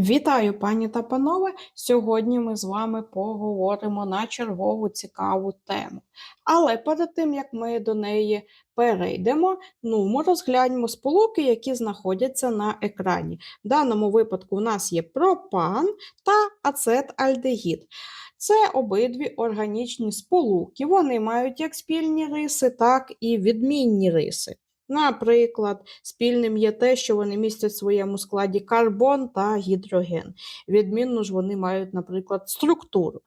Вітаю, пані та панове! Сьогодні ми з вами поговоримо на чергову цікаву тему. Але перед тим, як ми до неї перейдемо, ну, ми розглянемо сполуки, які знаходяться на екрані. В даному випадку у нас є пропан та ацетальдегід. Це обидві органічні сполуки. Вони мають як спільні риси, так і відмінні риси. Наприклад, спільним є те, що вони містять в своєму складі карбон та гідроген. Відмінно ж вони мають, наприклад, структуру.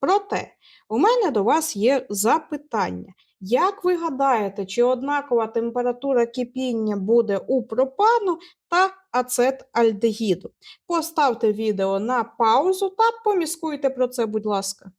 Проте, у мене до вас є запитання. Як ви гадаєте, чи однакова температура кипіння буде у пропану та ацетальдегіду? Поставте відео на паузу та поміскуйте про це, будь ласка.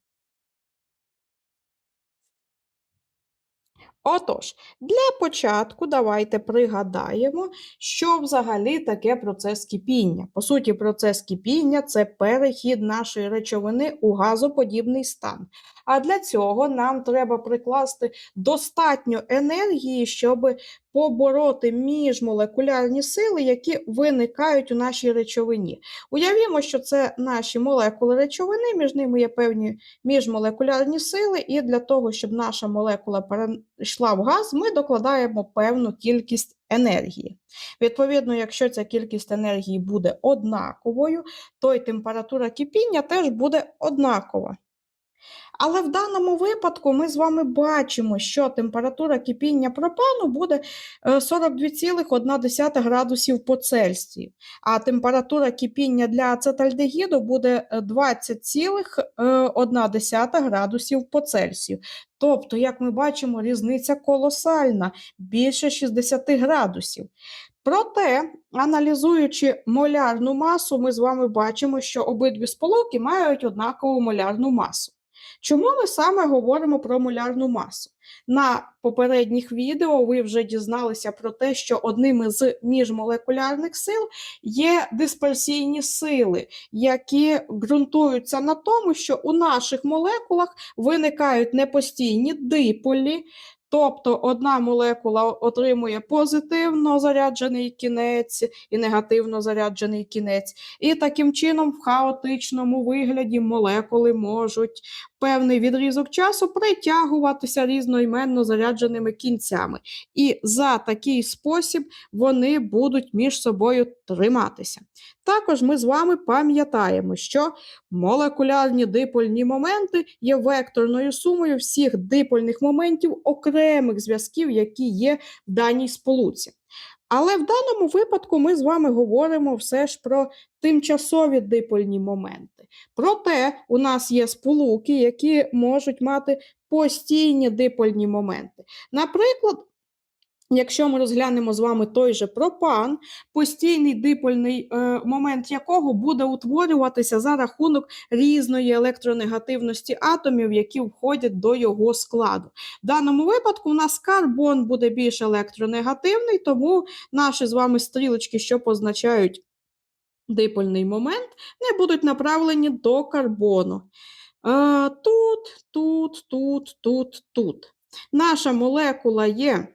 Отож, для початку давайте пригадаємо, що взагалі таке процес кипіння. По суті, процес кипіння це перехід нашої речовини у газоподібний стан. А для цього нам треба прикласти достатньо енергії, щоб побороти міжмолекулярні сили, які виникають у нашій речовині. Уявімо, що це наші молекули речовини, між ними є певні міжмолекулярні сили, і для того, щоб наша молекула перейшла в газ, ми докладаємо певну кількість енергії. Відповідно, якщо ця кількість енергії буде однаковою, то й температура кипіння теж буде однакова. Але в даному випадку ми з вами бачимо, що температура кипіння пропану буде 42,1 градусів по Цельсію, а температура кипіння для ацетальдегіду буде 20,1 градусів по Цельсію. Тобто, як ми бачимо, різниця колосальна, більше 60 градусів. Проте, аналізуючи молярну масу, ми з вами бачимо, що обидві сполуки мають однакову молярну масу. Чому ми саме говоримо про молярну масу? На попередніх відео ви вже дізналися про те, що одним із міжмолекулярних сил є дисперсійні сили, які ґрунтуються на тому, що у наших молекулах виникають непостійні диполі, Тобто одна молекула отримує позитивно заряджений кінець і негативно заряджений кінець. І таким чином, в хаотичному вигляді молекули можуть певний відрізок часу притягуватися різноіменно зарядженими кінцями. І за такий спосіб вони будуть між собою триматися. Також ми з вами пам'ятаємо, що молекулярні дипольні моменти є векторною сумою всіх дипольних моментів окремих зв'язків, які є в даній сполуці. Але в даному випадку ми з вами говоримо все ж про тимчасові дипольні моменти. Проте у нас є сполуки, які можуть мати постійні дипольні моменти. Наприклад, Якщо ми розглянемо з вами той же пропан, постійний дипольний е, момент якого буде утворюватися за рахунок різної електронегативності атомів, які входять до його складу. В даному випадку у нас карбон буде більш електронегативний, тому наші з вами стрілочки, що позначають дипольний момент, не будуть направлені до карбону. Е, тут, тут, тут, тут, тут. Наша молекула є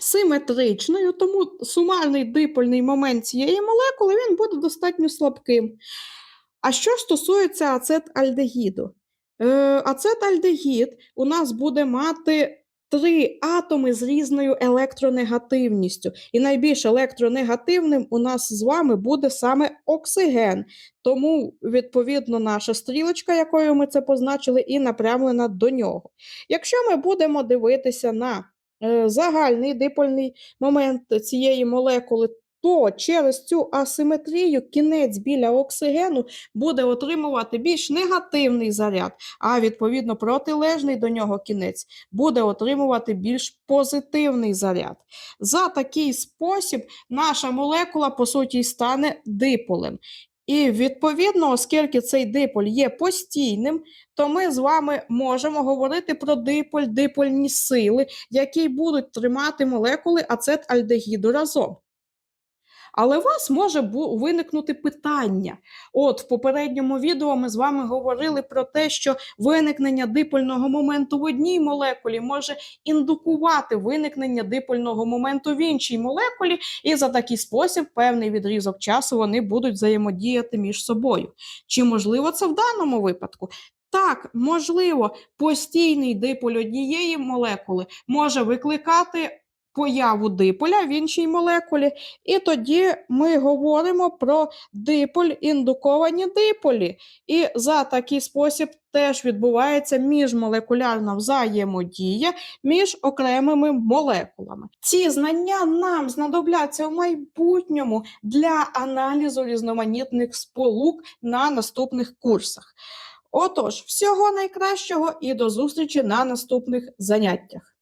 симетричною, тому сумарний дипольний момент цієї молекули він буде достатньо слабким. А що стосується ацетальдегіду? Е, ацетальдегід у нас буде мати три атоми з різною електронегативністю. І найбільш електронегативним у нас з вами буде саме оксиген. Тому, відповідно, наша стрілочка, якою ми це позначили, і напрямлена до нього. Якщо ми будемо дивитися на загальний дипольний момент цієї молекули, то через цю асиметрію кінець біля оксигену буде отримувати більш негативний заряд, а відповідно протилежний до нього кінець буде отримувати більш позитивний заряд. За такий спосіб наша молекула, по суті, стане диполем. І відповідно, оскільки цей диполь є постійним, то ми з вами можемо говорити про диполь, дипольні сили, які будуть тримати молекули ацетальдегіду разом. Але у вас може виникнути питання. От в попередньому відео ми з вами говорили про те, що виникнення дипольного моменту в одній молекулі може індукувати виникнення дипольного моменту в іншій молекулі, і за такий спосіб певний відрізок часу вони будуть взаємодіяти між собою. Чи можливо це в даному випадку? Так, можливо, постійний диполь однієї молекули може викликати появу диполя в іншій молекулі, і тоді ми говоримо про диполь індуковані диполі. І за такий спосіб теж відбувається міжмолекулярна взаємодія між окремими молекулами. Ці знання нам знадобляться в майбутньому для аналізу різноманітних сполук на наступних курсах. Отож, всього найкращого і до зустрічі на наступних заняттях.